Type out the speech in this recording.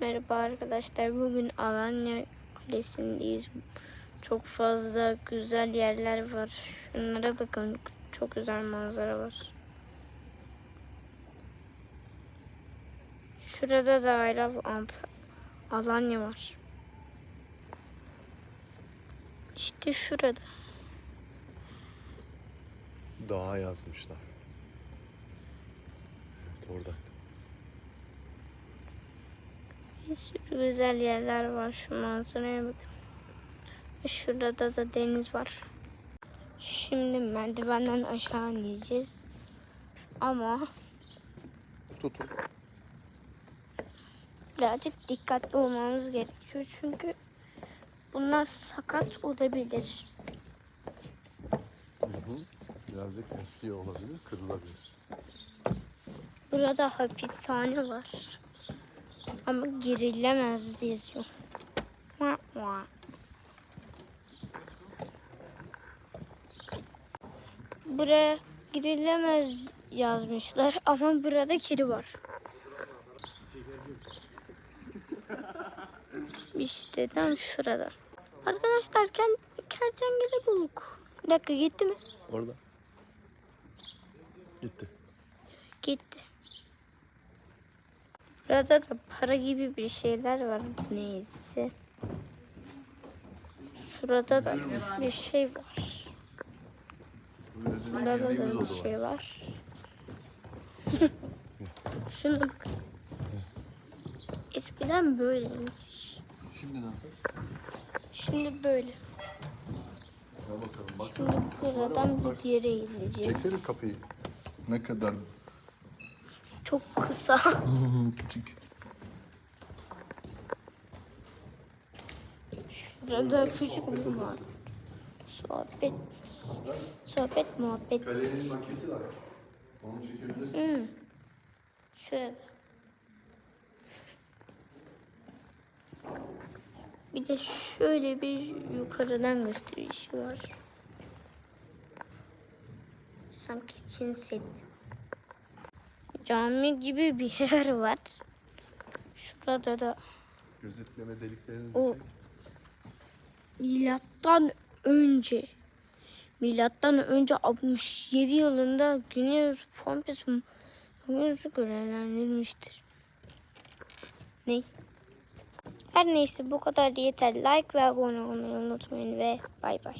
Merhaba arkadaşlar. Bugün Alanya Kulesi'ndeyiz. Çok fazla güzel yerler var. Şunlara bakın. Çok güzel manzara var. Şurada da I Ant Alanya var. İşte şurada. Dağa yazmışlar. Evet orada. Sürü güzel yerler var. Şu manzaraya bakın. Şurada da deniz var. Şimdi merdivenden aşağı ineceğiz. Ama Tutun. birazcık dikkatli olmamız gerekiyor. Çünkü bunlar sakat olabilir. Hı hı. Birazcık eski olabilir, kırılabilir. Burada hapishane var. Ama girilemez yazıyor. Buraya girilemez yazmışlar ama burada kedi var. İşte tam şurada. Arkadaşlar ken- kertenkele bulduk. Bir dakika gitti mi? Orada. Gitti. Gitti. Burada da para gibi bir şeyler var. Neyse. Şurada da bir şey var. Burada da bir şey var. Şuna bak. Eskiden böyleymiş. Şimdi nasıl? Şimdi böyle. Bakalım bak. Şimdi buradan bir yere ineceğiz. Çeksene kapıyı. Ne kadar Çok kısa. küçük. Şurada küçük bir var. Sohbet. Sohbet muhabbet. Kalenin maketi var. Onu çekebilirsin. Hmm. Şurada. Bir de şöyle bir yukarıdan gösterişi var. Sanki Çin Seddi. Cami gibi bir yer var. Şurada da Gözetleme deliklerini o milattan önce milattan önce 67 yılında Güney Pompeius'un Pompeius'u görevlendirilmiştir. Ne? Her neyse bu kadar yeter. Like ve abone olmayı unutmayın ve bay bay.